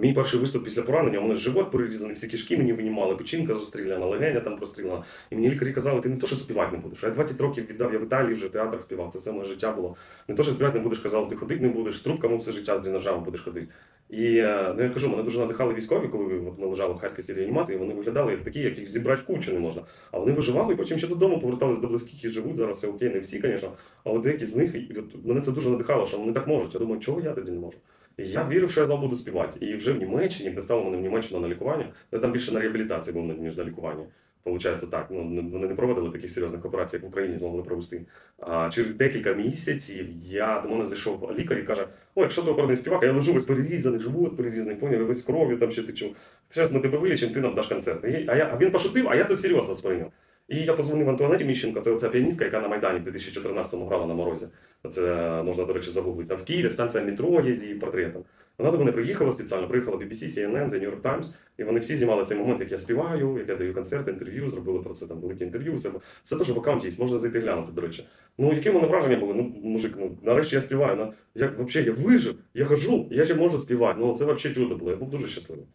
Мій перший виступ після поранення, у мене живот перерізаний, всі кишки мені винімали, печінка розстріляна, легеня там простріляна. І мені лікарі казали, ти не то, що співати не будеш. Я 20 років віддав, я в Італії вже театр співав, це все моє життя було. Не то, що співати не будеш, казали, ти ходити не будеш, з трубками все життя з дренажами будеш ходити. І е, ну я кажу, мене дуже надихали військові, коли от ми лежали в харківській реанімації, вони виглядали як такі, яких зібрати в кучу не можна. А вони виживали і потім ще додому повертались до близьких і живуть. Зараз все окей, не всі, звісно, але деякі з них от мене це дуже надихало, що вони так можуть. Я думаю, чого я тоді не можу. Я вірив, що я знову буду співати. І вже в Німеччині доставили мене в Німеччину на лікування. Я там більше на реабілітації був ніж на лікуванні. Получається так. Ну вони не проводили таких серйозних операцій, як в Україні змогли провести. А через декілька місяців я до мене зайшов лікар і каже: О, якщо ти оперний співак, я лежу весь перерізаний, живот перерізаний, поняв, весь кров'ю там ще течу. Зараз ми тебе вилічимо, ти нам даш концерт. А, я, а він пошутив, а я це всерйоз сприйняв. І я позвонив Антуанеті Міщенко, це оця піаністка, яка на Майдані в 2014-му грала на морозі. Це можна, до речі, загуглити. Там в Києві станція метро є з її портретом. Вона до мене приїхала спеціально, приїхала BBC, CNN, The New York Times, і вони всі знімали цей момент, як я співаю, як я даю концерт, інтерв'ю, зробили про це там велике інтерв'ю. Все, все теж в аккаунті є, можна зайти глянути, до речі. Ну, які в мене враження були? Ну, мужик, ну нарешті я співаю. Ну, як взагалі я вижив, я хожу, я ще можу співати. Ну це взагалі чудо було. Я був дуже щасливий.